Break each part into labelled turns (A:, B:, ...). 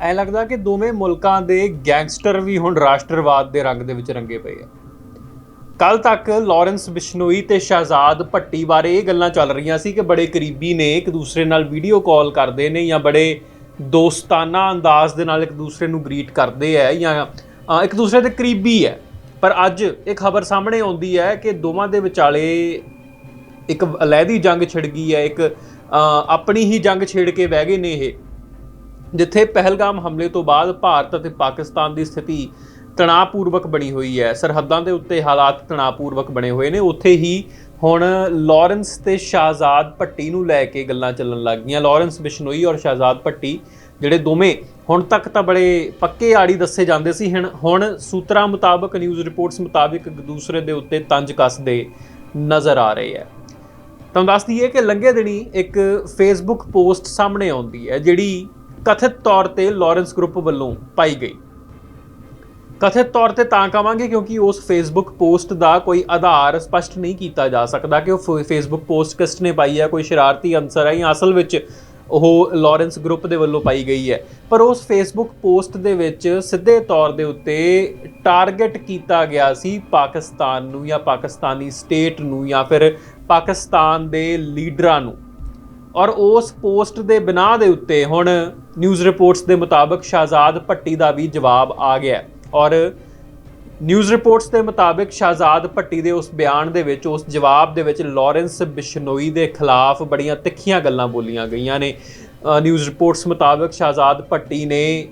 A: ਐ ਲੱਗਦਾ ਕਿ ਦੋਵੇਂ ਮੁਲਕਾਂ ਦੇ ਗੈਂਗਸਟਰ ਵੀ ਹੁਣ ਰਾਸ਼ਟਰਵਾਦ ਦੇ ਰੰਗ ਦੇ ਵਿੱਚ ਰੰਗੇ ਪਏ ਆ। ਕੱਲ ਤੱਕ ਲਾਰੈਂਸ ਬਿਸ਼ਨੋਈ ਤੇ ਸ਼ਹਿਜ਼ਾਦ ਭੱਟੀ ਬਾਰੇ ਇਹ ਗੱਲਾਂ ਚੱਲ ਰਹੀਆਂ ਸੀ ਕਿ ਬੜੇ ਕਰੀਬੀ ਨੇ ਇੱਕ ਦੂਸਰੇ ਨਾਲ ਵੀਡੀਓ ਕਾਲ ਕਰਦੇ ਨੇ ਜਾਂ ਬੜੇ ਦੋਸਤਾਨਾ ਅੰਦਾਜ਼ ਦੇ ਨਾਲ ਇੱਕ ਦੂਸਰੇ ਨੂੰ ਗ੍ਰੀਟ ਕਰਦੇ ਆ ਜਾਂ ਇੱਕ ਦੂਸਰੇ ਦੇ ਕਰੀਬੀ ਹੈ ਪਰ ਅੱਜ ਇਹ ਖਬਰ ਸਾਹਮਣੇ ਆਉਂਦੀ ਹੈ ਕਿ ਦੋਵਾਂ ਦੇ ਵਿਚਾਲੇ ਇੱਕ ਅਲੈਦੀ ਜੰਗ ਛਿੜ ਗਈ ਹੈ, ਇੱਕ ਆਪਣੀ ਹੀ ਜੰਗ ਛੇੜ ਕੇ ਬਹਿ ਗਏ ਨੇ ਇਹ। ਜਿੱਥੇ ਪਹਿਲਗਾਮ ਹਮਲੇ ਤੋਂ ਬਾਅਦ ਭਾਰਤ ਅਤੇ ਪਾਕਿਸਤਾਨ ਦੀ ਸਥਿਤੀ ਤਣਾਅਪੂਰਵਕ ਬਣੀ ਹੋਈ ਹੈ। ਸਰਹੱਦਾਂ ਦੇ ਉੱਤੇ ਹਾਲਾਤ ਤਣਾਅਪੂਰਵਕ ਬਣੇ ਹੋਏ ਨੇ। ਉੱਥੇ ਹੀ ਹੁਣ ਲਾਰੈਂਸ ਤੇ ਸ਼ਾਹਜ਼ਾਦ ਭੱਟੀ ਨੂੰ ਲੈ ਕੇ ਗੱਲਾਂ ਚੱਲਣ ਲੱਗ ਗਈਆਂ। ਲਾਰੈਂਸ, ਬਿਸ਼ਨੋਈ ਔਰ ਸ਼ਾਹਜ਼ਾਦ ਭੱਟੀ ਜਿਹੜੇ ਦੋਵੇਂ ਹੁਣ ਤੱਕ ਤਾਂ ਬੜੇ ਪੱਕੇ ਆੜੀ ਦੱਸੇ ਜਾਂਦੇ ਸੀ। ਹੁਣ ਹੁਣ ਸੂਤਰਾਂ ਮੁਤਾਬਕ ਨਿਊਜ਼ ਰਿਪੋਰਟਸ ਮੁਤਾਬਕ ਇੱਕ ਦੂਸਰੇ ਦੇ ਉੱਤੇ ਤੰਜ ਕੱਸਦੇ ਨਜ਼ਰ ਆ ਰਹੇ ਹੈ। ਤੁਹਾਨੂੰ ਦੱਸ ਦਈਏ ਕਿ ਲੰਘੇ ਦਿਨੀ ਇੱਕ ਫੇਸਬੁੱਕ ਪੋਸਟ ਸਾਹਮਣੇ ਆਉਂਦੀ ਹੈ, ਜਿਹੜੀ ਕਥਿਤ ਤੌਰ ਤੇ ਲਾਰੈਂਸ ਗਰੁੱਪ ਵੱਲੋਂ ਪਾਈ ਗਈ। ਕਥਿਤ ਤੌਰ ਤੇ ਤਾਂ ਕਵਾਂਗੇ ਕਿਉਂਕਿ ਉਸ ਫੇਸਬੁੱਕ ਪੋਸਟ ਦਾ ਕੋਈ ਆਧਾਰ ਸਪਸ਼ਟ ਨਹੀਂ ਕੀਤਾ ਜਾ ਸਕਦਾ ਕਿ ਉਹ ਫੇਸਬੁੱਕ ਪੋਸਟ ਕਿਸ ਨੇ ਪਾਈ ਹੈ, ਕੋਈ ਸ਼ਰਾਰਤੀ ਅੰਸਰ ਹੈ ਜਾਂ ਅਸਲ ਵਿੱਚ ਉਹ ਲਾਰੈਂਸ ਗਰੁੱਪ ਦੇ ਵੱਲੋਂ ਪਾਈ ਗਈ ਹੈ। ਪਰ ਉਸ ਫੇਸਬੁੱਕ ਪੋਸਟ ਦੇ ਵਿੱਚ ਸਿੱਧੇ ਤੌਰ ਦੇ ਉੱਤੇ ਟਾਰਗੇਟ ਕੀਤਾ ਗਿਆ ਸੀ ਪਾਕਿਸਤਾਨ ਨੂੰ ਜਾਂ ਪਾਕਿਸਤਾਨੀ ਸਟੇਟ ਨੂੰ ਜਾਂ ਫਿਰ ਪਾਕਿਸਤਾਨ ਦੇ ਲੀਡਰਾਂ ਨੂੰ। ਔਰ ਉਸ ਪੋਸਟ ਦੇ ਬਿਨਾਂ ਦੇ ਉੱਤੇ ਹੁਣ ਨਿਊਜ਼ ਰਿਪੋਰਟਸ ਦੇ ਮੁਤਾਬਕ ਸ਼ਾਹਜ਼ਾਦ ਭੱਟੀ ਦਾ ਵੀ ਜਵਾਬ ਆ ਗਿਆ ਔਰ ਨਿਊਜ਼ ਰਿਪੋਰਟਸ ਦੇ ਮੁਤਾਬਕ ਸ਼ਾਹਜ਼ਾਦ ਭੱਟੀ ਦੇ ਉਸ ਬਿਆਨ ਦੇ ਵਿੱਚ, ਉਸ ਜਵਾਬ ਦੇ ਵਿੱਚ ਲਾਰੈਂਸ ਬਿਸ਼ਨੋਈ ਦੇ ਖਿਲਾਫ ਬੜੀਆਂ ਤਿੱਖੀਆਂ ਗੱਲਾਂ ਬੋਲੀਆਂ ਗਈਆਂ ਨੇ। ਨਿਊਜ਼ ਰਿਪੋਰਟਸ ਮੁਤਾਬਕ ਸ਼ਾਹਜ਼ਾਦ ਭੱਟੀ ਨੇ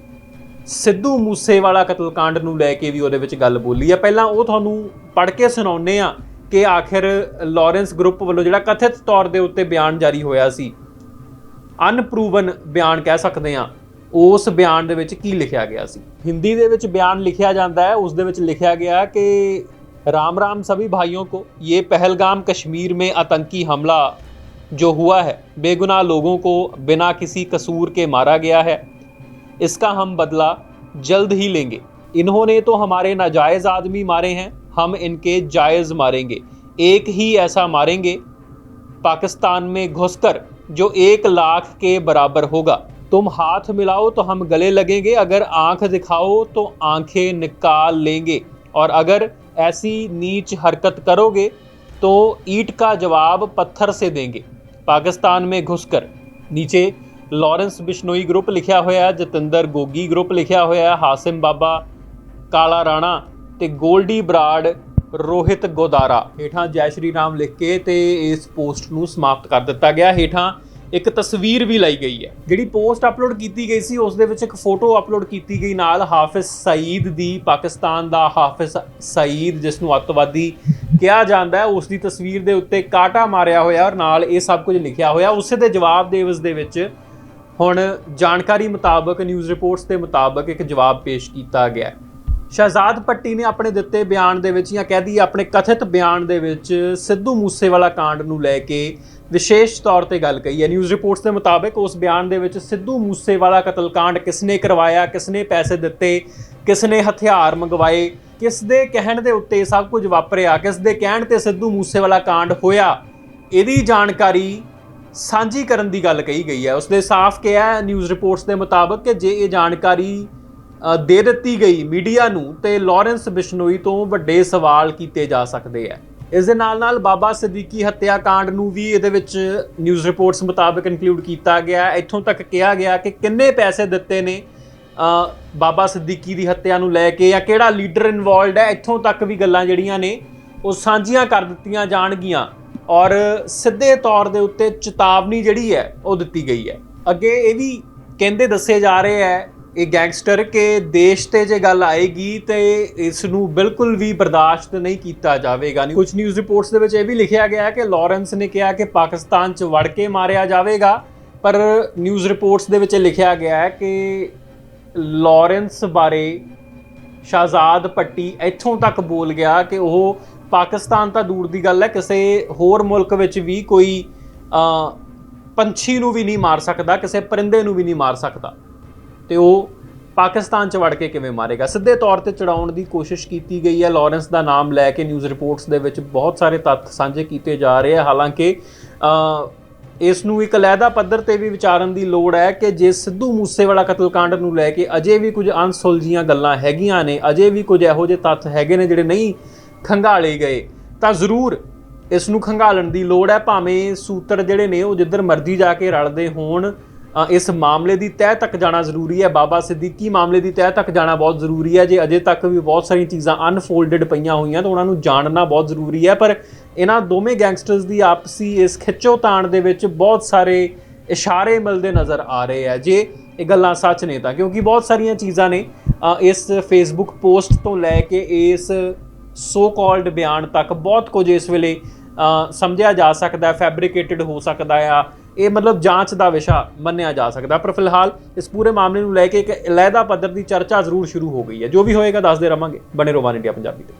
A: ਸਿੱਧੂ ਮੂਸੇਵਾਲਾ ਕਤਲकांड ਨੂੰ ਲੈ ਕੇ ਵੀ ਉਹਦੇ ਵਿੱਚ ਗੱਲ ਬੋਲੀ ਹੈ। ਪਹਿਲਾਂ ਉਹ ਤੁਹਾਨੂੰ ਪੜ੍ਹ ਕੇ ਸੁਣਾਉਂਦੇ ਆ ਕਿ ਆਖਿਰ ਲਾਰੈਂਸ ਗਰੁੱਪ ਵੱਲੋਂ ਜਿਹੜਾ ਕਥਿਤ ਤੌਰ ਦੇ ਉੱਤੇ ਬਿਆਨ ਜਾਰੀ ਹੋਇਆ ਸੀ ਅਨਪਰੂਵਨ ਬਿਆਨ ਕਹਿ ਸਕਦੇ ਆ ਉਸ ਬਿਆਨ ਦੇ ਵਿੱਚ ਕੀ ਲਿਖਿਆ ਗਿਆ ਸੀ ਹਿੰਦੀ ਦੇ ਵਿੱਚ ਬਿਆਨ ਲਿਖਿਆ ਜਾਂਦਾ ਹੈ ਉਸ ਦੇ ਵਿੱਚ ਲਿਖਿਆ ਗਿਆ ਕਿ राम राम सभी भाइयों को ये पहलगाम कश्मीर में आतंकी हमला जो हुआ है बेगुनाह लोगों को बिना किसी कसूर के मारा गया है इसका हम बदला जल्द ही लेंगे इन्होंने तो हमारे नाजायज आदमी मारे हैं हम इनके जायज़ मारेंगे। एक ही ऐसा मारेंगे, पाकिस्तान में घुसकर, जो एक लाख के बराबर होगा। तुम हाथ मिलाओ तो हम गले लगेंगे, अगर आँख दिखाओ तो आँखें निकाल लेंगे। और अगर ऐसी नीच हरकत करोगे तो ईट का जवाब पत्थर से देंगे। पाकिस्तान में घुसकर। नीचे लॉरेंस बिश्नोई ग्रुप लिखा हुआ है, जतेंद्र गोगी ग्रुप लिखा हुआ है, हासिम बाबा, काला राणा ਕਾਲਾ ਤੇ ਗੋਲਡੀ ਬਰਾੜ, ਰੋਹਿਤ ਗੋਦਾਰਾ। ਹੇਠਾਂ ਜੈ ਸ਼੍ਰੀ ਰਾਮ ਲਿਖ ਕੇ ਤੇ ਇਸ ਪੋਸਟ ਨੂੰ ਸਮਾਪਤ ਕਰ ਦਿੱਤਾ ਗਿਆ। ਹੇਠਾਂ ਇੱਕ ਤਸਵੀਰ ਵੀ ਲਈ ਗਈ ਹੈ। ਜਿਹੜੀ ਪੋਸਟ ਅਪਲੋਡ ਕੀਤੀ ਗਈ ਸੀ, ਉਸ ਦੇ ਵਿੱਚ ਇੱਕ ਫੋਟੋ ਅਪਲੋਡ ਕੀਤੀ ਗਈ ਨਾਲ ਹਾਫਿਜ਼ ਸਈਦ ਦੀ, ਪਾਕਿਸਤਾਨ ਦਾ ਹਾਫਿਜ਼ ਸਈਦ, ਜਿਸ ਨੂੰ ਅੱਤਵਾਦੀ ਕਿਹਾ ਜਾਂਦਾ ਹੈ, ਉਸ ਦੀ ਤਸਵੀਰ ਦੇ ਉੱਤੇ ਕਾਟਾ ਮਾਰਿਆ ਹੋਇਆ ਔਰ ਨਾਲ ਇਹ ਸਭ ਕੁਝ ਲਿਖਿਆ ਹੋਇਆ। ਉਸੇ ਦੇ ਜਵਾਬ ਦੇ ਉਸ ਦੇ ਵਿੱਚ ਹੁਣ ਜਾਣਕਾਰੀ ਮੁਤਾਬਕ ਨਿਊਜ਼ ਰਿਪੋਰਟਸ ਦੇ ਮੁਤਾਬਕ ਇੱਕ ਜਵਾਬ ਪੇਸ਼ ਕੀਤਾ ਗਿਆ ਸ਼ਹਿਜ਼ਾਦ ਪੱਟੀ ਨੇ ਆਪਣੇ ਦਿੱਤੇ ਬਿਆਨ ਦੇ ਵਿੱਚ ਜਾਂ ਕਹਿ ਦਈਏ ਆਪਣੇ ਕਥਿਤ ਬਿਆਨ ਦੇ ਵਿੱਚ ਸਿੱਧੂ ਮੂਸੇਵਾਲਾ ਕਾਂਡ ਨੂੰ ਲੈ ਕੇ ਵਿਸ਼ੇਸ਼ ਤੌਰ ਤੇ ਗੱਲ ਕਹੀ ਹੈ। ਨਿਊਜ਼ ਰਿਪੋਰਟਸ ਦੇ ਮੁਤਾਬਕ ਉਸ ਬਿਆਨ ਦੇ ਵਿੱਚ ਸਿੱਧੂ ਮੂਸੇਵਾਲਾ ਕਤਲकांड ਕਿਸਨੇ ਕਰਵਾਇਆ, ਕਿਸਨੇ ਪੈਸੇ ਦਿੱਤੇ, ਕਿਸਨੇ ਹਥਿਆਰ ਮੰਗਵਾਏ ਕਿਸ ਦੇ ਕਹਿਣ ਦੇ ਉੱਤੇ ਸਭ ਕੁਝ ਵਾਪਰਿਆ ਕਿਸ ਦੇ ਕਹਿਣ ਤੇ ਸਿੱਧੂ ਮੂਸੇਵਾਲਾ ਕਾਂਡ ਹੋਇਆ, ਇਹਦੀ ਜਾਣਕਾਰੀ ਸਾਂਝੀ ਕਰਨ ਦੀ ਗੱਲ ਕਹੀ ਗਈ ਹੈ। ਉਸਨੇ ਸਾਫ਼ ਕਿਹਾ ਨਿਊਜ਼ ਰਿਪੋਰਟਸ ਦੇ ਮੁਤਾਬਕ ਕਿ ਜੇ ਇਹ ਜਾਣਕਾਰੀ ਦੇ ਦਿੱਤੀ ਗਈ ਮੀਡੀਆ ਨੂੰ ਤੇ ਲਾਰੈਂਸ ਬਿਸ਼ਨੋਈ ਤੋਂ ਵੱਡੇ ਸਵਾਲ ਕੀਤੇ ਜਾ ਸਕਦੇ ਹੈ ਇਸ ਦੇ ਨਾਲ ਨਾਲ ਬਾਬਾ ਸਦੀਕੀ ਹੱਤਿਆ ਕਾਂਡ ਨੂੰ ਵੀ ਇਹਦੇ ਵਿੱਚ ਨਿਊਜ਼ ਰਿਪੋਰਟਸ ਮੁਤਾਬਕ ਇਨਕਲੂਡ ਕੀਤਾ ਗਿਆ। ਇੱਥੋਂ ਤੱਕ ਕਿਹਾ ਗਿਆ ਕਿ ਕਿੰਨੇ ਪੈਸੇ ਦਿੱਤੇ ਨੇ ਬਾਬਾ ਸਦੀਕੀ ਦੀ ਹੱਤਿਆ ਨੂੰ ਲੈ ਕੇ ਜਾਂ ਕਿਹੜਾ ਲੀਡਰ ਇਨਵੋਲਡ ਹੈ, ਇੱਥੋਂ ਤੱਕ ਵੀ ਗੱਲਾਂ ਜਿਹੜੀਆਂ ਨੇ ਉਹ ਸਾਂਝੀਆਂ ਕਰ ਦਿੱਤੀਆਂ ਜਾਣਗੀਆਂ। ਔਰ ਸਿੱਧੇ ਤੌਰ ਦੇ ਉੱਤੇ ਚੇਤਾਵਨੀ ਜਿਹੜੀ ਹੈ, ਉਹ ਦਿੱਤੀ ਗਈ ਹੈ। ਅੱਗੇ ਇਹ ਵੀ ਕਹਿੰਦੇ ਦੱਸੇ ਜਾ ਰਹੇ ਹੈ ਇਹ ਗੈਂਗਸਟਰ ਕਿ ਦੇਸ਼ ਤੇ ਜੇ ਗੱਲ ਆਏਗੀ ਤੇ ਇਸ ਨੂੰ ਬਿਲਕੁਲ ਵੀ ਬਰਦਾਸ਼ਤ ਨਹੀਂ ਕੀਤਾ ਜਾਵੇਗਾ। ਨਹੀਂ ਕੁਝ ਨਿਊਜ਼ ਰਿਪੋਰਟਸ ਦੇ ਵਿੱਚ ਇਹ ਵੀ ਲਿਖਿਆ ਗਿਆ ਹੈ ਕਿ ਲਾਰੈਂਸ ਨੇ ਕਿਹਾ ਕਿ ਪਾਕਿਸਤਾਨ 'ਚ ਵੜ ਕੇ ਮਾਰਿਆ ਜਾਵੇਗਾ, ਪਰ ਨਿਊਜ਼ ਰਿਪੋਰਟਸ ਦੇ ਵਿੱਚ ਲਿਖਿਆ ਗਿਆ ਹੈ ਕਿ ਲਾਰੈਂਸ ਬਾਰੇ ਸ਼ਾਹਜ਼ਾਦ ਪੱਟੀ ਇੱਥੋਂ ਤੱਕ ਬੋਲ ਗਿਆ ਕਿ ਉਹ ਪਾਕਿਸਤਾਨ ਤਾਂ ਦੂਰ ਦੀ ਗੱਲ ਹੈ, ਕਿਸੇ ਹੋਰ ਮੁਲਕ ਵਿੱਚ ਵੀ ਕੋਈ ਪੰਛੀ ਨੂੰ ਵੀ ਨਹੀਂ ਮਾਰ ਸਕਦਾ, ਕਿਸੇ ਪਰਿੰਦੇ ਨੂੰ ਵੀ ਨਹੀਂ ਮਾਰ ਸਕਦਾ। ਤੇ ਉਹ ਪਾਕਿਸਤਾਨ ਚ ਵੜ ਕੇ ਕਿਵੇਂ ਮਾਰੇਗਾ? ਸਿੱਧੇ ਤੌਰ ਤੇ ਚੜਾਉਣ ਦੀ ਕੋਸ਼ਿਸ਼ ਕੀਤੀ ਗਈ ਹੈ। ਲਾਰੈਂਸ ਦਾ ਨਾਮ ਲੈ ਕੇ ਨਿਊਜ਼ ਰਿਪੋਰਟਸ ਦੇ ਵਿੱਚ ਬਹੁਤ ਸਾਰੇ ਤੱਥ ਸਾਂਝੇ ਕੀਤੇ ਜਾ ਰਹੇ ਆ। ਹਾਲਾਂਕਿ ਇਸ ਨੂੰ ਇੱਕ ਅਲੱਗਾ ਪੱਧਰ ਤੇ ਵੀ ਵਿਚਾਰਨ ਦੀ ਲੋੜ ਹੈ ਕਿ ਜੇ ਸਿੱਧੂ ਮੂਸੇਵਾਲਾ ਕਤਲकांड ਨੂੰ ਲੈ ਕੇ ਅਜੇ ਵੀ ਕੁਝ ਅਣਸੁਲਝੀਆਂ ਗੱਲਾਂ ਹੈਗੀਆਂ ਨੇ, ਅਜੇ ਵੀ ਕੁਝ ਇਹੋ ਜਿਹੇ ਤੱਥ ਹੈਗੇ ਨੇ ਜਿਹੜੇ ਨਹੀਂ ਖੰਗਾਲੇ ਗਏ, ਤਾਂ ਜ਼ਰੂਰ ਇਸ ਨੂੰ ਖੰਗਾਲਣ ਦੀ ਲੋੜ ਹੈ। ਭਾਵੇਂ ਸੂਤਰ ਜਿਹੜੇ ਨੇ ਉਹ ਜਿੱਧਰ ਮਰਜ਼ੀ ਜਾ ਕੇ ਰਲਦੇ ਹੋਣ ਇਸ ਮਾਮਲੇ ਦੀ ਤਹਿ ਤੱਕ ਜਾਣਾ ਜ਼ਰੂਰੀ ਹੈ। ਬਾਬਾ ਸਿੱਦੀਕੀ ਮਾਮਲੇ ਦੀ ਤਹਿ ਤੱਕ ਜਾਣਾ ਬਹੁਤ ਜ਼ਰੂਰੀ ਹੈ। ਜੇ ਅਜੇ ਤੱਕ ਵੀ ਬਹੁਤ ਸਾਰੀਆਂ ਚੀਜ਼ਾਂ ਅਨਫੋਲਡਡ ਪਈਆਂ ਹੋਈਆਂ ਤਾਂ ਉਹਨਾਂ ਨੂੰ ਜਾਣਨਾ ਬਹੁਤ ਜ਼ਰੂਰੀ ਹੈ। ਪਰ ਇਹਨਾਂ ਦੋਵੇਂ ਗੈਂਗਸਟਰਸ ਦੀ ਆਪਸੀ ਇਸ ਖਿੱਚੋਤਾਣ ਦੇ ਵਿੱਚ ਬਹੁਤ ਸਾਰੇ ਇਸ਼ਾਰੇ ਮਿਲਦੇ ਨਜ਼ਰ ਆ ਰਹੇ ਆ ਜੇ ਇਹ ਗੱਲਾਂ ਸੱਚ ਨੇ ਤਾਂ, ਕਿਉਂਕਿ ਬਹੁਤ ਸਾਰੀਆਂ ਚੀਜ਼ਾਂ ਨੇ ਇਸ ਫੇਸਬੁੱਕ ਪੋਸਟ ਤੋਂ ਲੈ ਕੇ ਇਸ ਸੋ ਕਾਲਡ ਬਿਆਨ ਤੱਕ ਬਹੁਤ ਕੁਝ ਇਸ ਵੇਲੇ ਸਮਝਿਆ ਜਾ ਸਕਦਾ ਹੈ ਫੈਬਰੀਕੇਟਡ ਹੋ ਸਕਦਾ ਆ ਇਹ ਮਤਲਬ ਜਾਂਚ ਦਾ ਵਿਸ਼ਾ ਮੰਨਿਆ ਜਾ ਸਕਦਾ। ਪਰ ਫਿਲਹਾਲ ਇਸ ਪੂਰੇ ਮਾਮਲੇ ਨੂੰ ਲੈ ਕੇ ਇੱਕ ਅਲੱਗਾ ਪੱਧਰ ਦੀ ਚਰਚਾ ਜ਼ਰੂਰ ਸ਼ੁਰੂ ਹੋ ਗਈ ਹੈ। ਜੋ ਵੀ ਹੋਏਗਾ, ਦੱਸਦੇ ਰਵਾਂਗੇ। ਬਣੇ ਰਹੋ ਇੰਡੀਆ ਪੰਜਾਬੀ ਤੇ।